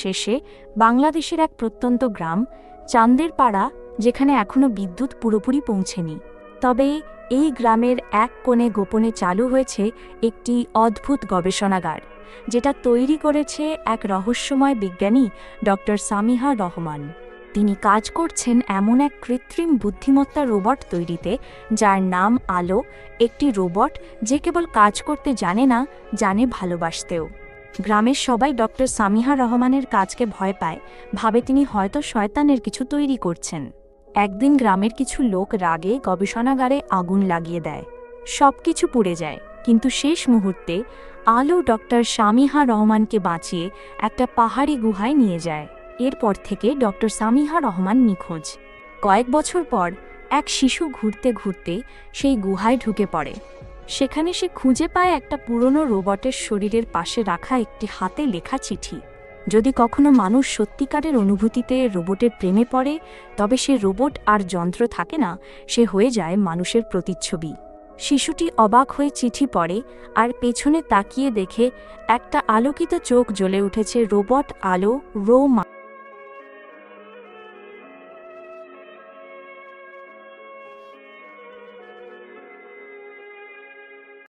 শেষে বাংলাদেশের এক প্রত্যন্ত গ্রাম চান্দের পাড়া যেখানে এখনও বিদ্যুৎ পুরোপুরি পৌঁছেনি। তবে এই গ্রামের এক কোণে গোপনে চালু হয়েছে একটি অদ্ভুত গবেষণাগার, যেটা তৈরি করেছে এক রহস্যময় বিজ্ঞানী ডক্টর সামিহা রহমান। তিনি কাজ করছেন এমন এক কৃত্রিম বুদ্ধিমত্তা রোবট তৈরিতে, যার নাম আলো, একটি রোবট যে কেবল কাজ করতে জানে না, জানে ভালোবাসতেও। গ্রামের সবাই ডক্টর সামিহা রহমানের কাজকে ভয় পায়। ভাবে তিনি হয়তো শয়তানের কিছু তৈরি করছেন। একদিন গ্রামের কিছু লোক রাগে, গবেষণাগারে আগুন লাগিয়ে দেয়। সব কিছু পুড়ে যায়। কিন্তু শেষ মুহূর্তে আলো ডক্টর সামিহা রহমানকে বাঁচিয়ে একটা পাহাড়ি গুহায় নিয়ে যায়। এরপর থেকে ডক্টর সামিহা রহমান নিখোঁজ। কয়েক বছর পর এক শিশু ঘুরতে ঘুরতে সেই গুহায় ঢুকে পড়ে। সেখানে সে খুঁজে পায় একটা পুরনো রোবটের শরীরের পাশে রাখা একটি হাতে লেখা চিঠি। যদি কখনো মানুষ সত্যিকারের অনুভূতিতে রোবটের প্রেমে পড়ে, তবে সে রোবট আর যন্ত্র থাকে না, সে হয়ে যায় মানুষের প্রতিচ্ছবি। শিশুটি অবাক হয়ে চিঠি পড়ে আর পেছনে তাকিয়ে দেখে একটা আলোকিত চোখ জ্বলে উঠেছে রোবট আলো রো মা